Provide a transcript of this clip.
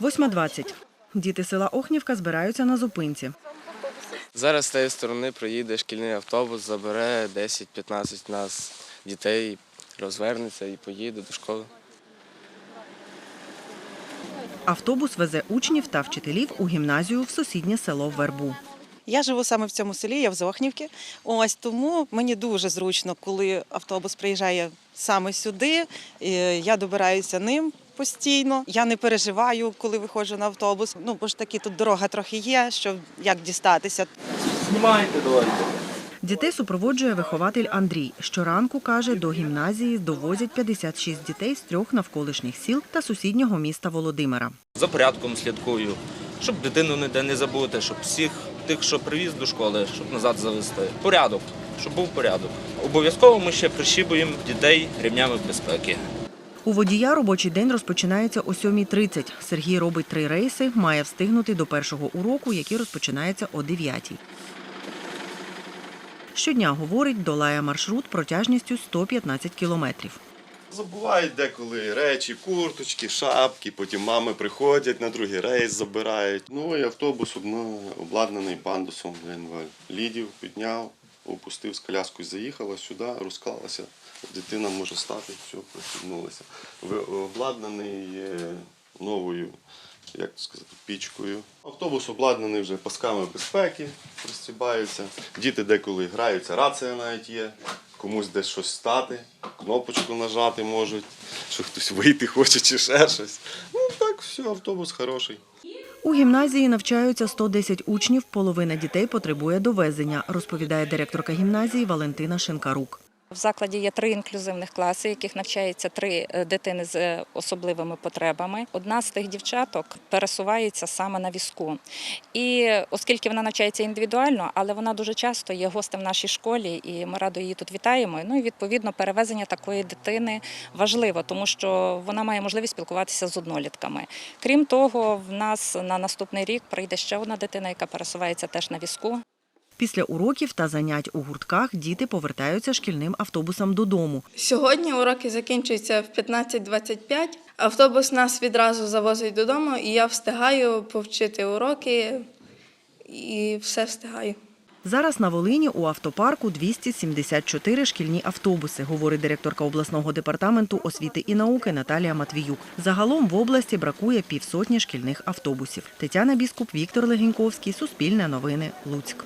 8.20. Діти села Охнівка збираються на зупинці. Зараз з тієї сторони проїде шкільний автобус, забере 10-15 нас дітей, розвернеться і поїде до школи. Автобус везе учнів та вчителів у гімназію в сусіднє село Вербу. Я живу саме в цьому селі, я в Зохнівці. Ось тому мені дуже зручно, коли автобус приїжджає саме сюди. Я добираюся ним постійно. Я не переживаю, коли виходжу на автобус. Ну бо ж таки тут дорога трохи є, що як дістатися. Знімайте, давайте. Дітей супроводжує вихователь Андрій. Щоранку, каже, до гімназії довозять 56 дітей з трьох навколишніх сіл та сусіднього міста Володимира. За порядком слідкую, щоб дитину ніде не забути, щоб всіх тих, що привіз до школи, щоб назад завести. Порядок, щоб був порядок. Обов'язково ми ще прищіпуємо дітей рівнями безпеки. У водія робочий день розпочинається о 7.30. Сергій робить три рейси, має встигнути до першого уроку, який розпочинається о 9.00. Щодня, говорить, долає маршрут протяжністю 115 кілометрів. Забувають деколи речі, курточки, шапки, потім мами приходять на другий рейс, забирають. Ну і автобус обладнаний пандусом інвалідів, підняв, опустив з коляскою, заїхала сюди, розклалася. Дитина може стати, все, присягнулася. Обладнаний е, новою, як сказати, пічкою. Автобус обладнаний вже пасками безпеки, пристібаються. Діти деколи граються, рація навіть є. Комусь десь щось стати, кнопочку нажати можуть, що хтось вийти хоче чи ще щось. Ну так, все, автобус хороший. У гімназії навчаються 110 учнів, половина дітей потребує довезення, розповідає директорка гімназії Валентина Шинкарук. В закладі є три інклюзивних класи, яких навчається три е, дитини з е, особливими потребами. Одна з тих дівчаток пересувається саме на візку. І оскільки вона навчається індивідуально, але вона дуже часто є гостем в нашій школі, і ми радо її тут вітаємо. Ну і відповідно перевезення такої дитини важливо, тому що вона має можливість спілкуватися з однолітками. Крім того, в нас на наступний рік прийде ще одна дитина, яка пересувається теж на візку. Після уроків та занять у гуртках діти повертаються шкільним автобусом додому. Сьогодні уроки закінчуються в 15.25. Автобус нас відразу завозить додому, і я встигаю повчити уроки і все встигаю. Зараз на Волині у автопарку 274 шкільні автобуси, говорить директорка обласного департаменту освіти і науки Наталія Матвіюк. Загалом в області бракує півсотні шкільних автобусів. Тетяна Біскуп, Віктор Легеньковський, Суспільне новини, Луцьк.